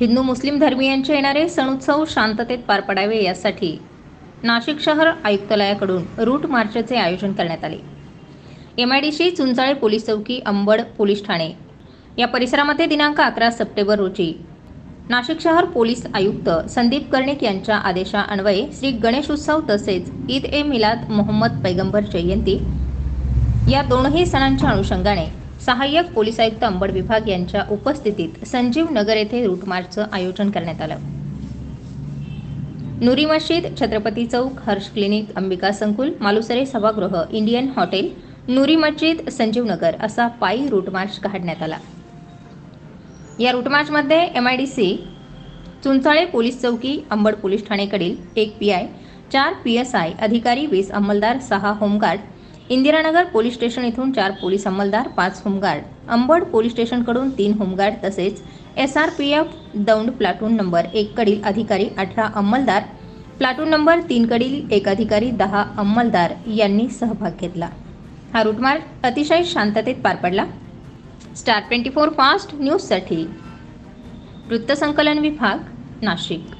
हिंदू मुस्लिम धर्मियांचे येणारे सण उत्सव शांततेत पार पडावे यासाठी नाशिक शहर आयुक्तालयाकडून रूट मार्चचे आयोजन करण्यात आले. M I D C Chunchale police चौकी अंबड पोलीस ठाणे. या परिसरामध्ये दिनांक अकरा सप्टेंबर रोजी नाशिक शहर पोलीस आयुक्त संदीप कर्णिक यांच्या आदेशान्वये श्री गणेश उत्सव तसेच ईद ए मिलाद मोहम्मद पैगंबर जयंती या दोनही सणांच्या अनुषंगाने सहाय्यक पोलीस आयुक्त अंबड विभाग यांच्या उपस्थितीत संजीव नगर येथे रूट मार्चचं आयोजन करण्यात आलं. नुरी मशीद छत्रपती चौक हर्ष क्लिनिक अंबिका संकुल मालुसरे सभागृह इंडियन हॉटेल नुरी मस्जिद संजीव नगर असा पायी रूट मार्च काढण्यात आला. या रूटमार्चमध्ये M I D C Chunchale police चौकी अंबड पोलीस ठाणेकडील एक पी आय चार पी एस आय अधिकारी वीस अंमलदार सहा होमगार्ड इंदिरानगर पोलीस स्टेशन इथून चार पोलीस अंमलदार पाच होमगार्ड. अंबड पोलीस स्टेशनकडून तीन होमगार्ड तसेच S R P F Daund platoon number एककडील अधिकारी अठरा अंमलदार. प्लाटून नंबर तीनकडील एक अधिकारी दहा अंमलदार यांनी सहभाग घेतला. हा रूटमार्च अतिशय शांततेत पार पडला. स्टार ट्वेंटी फोर फास्ट न्यूजसाठी वृत्तसंकलन विभाग नाशिक.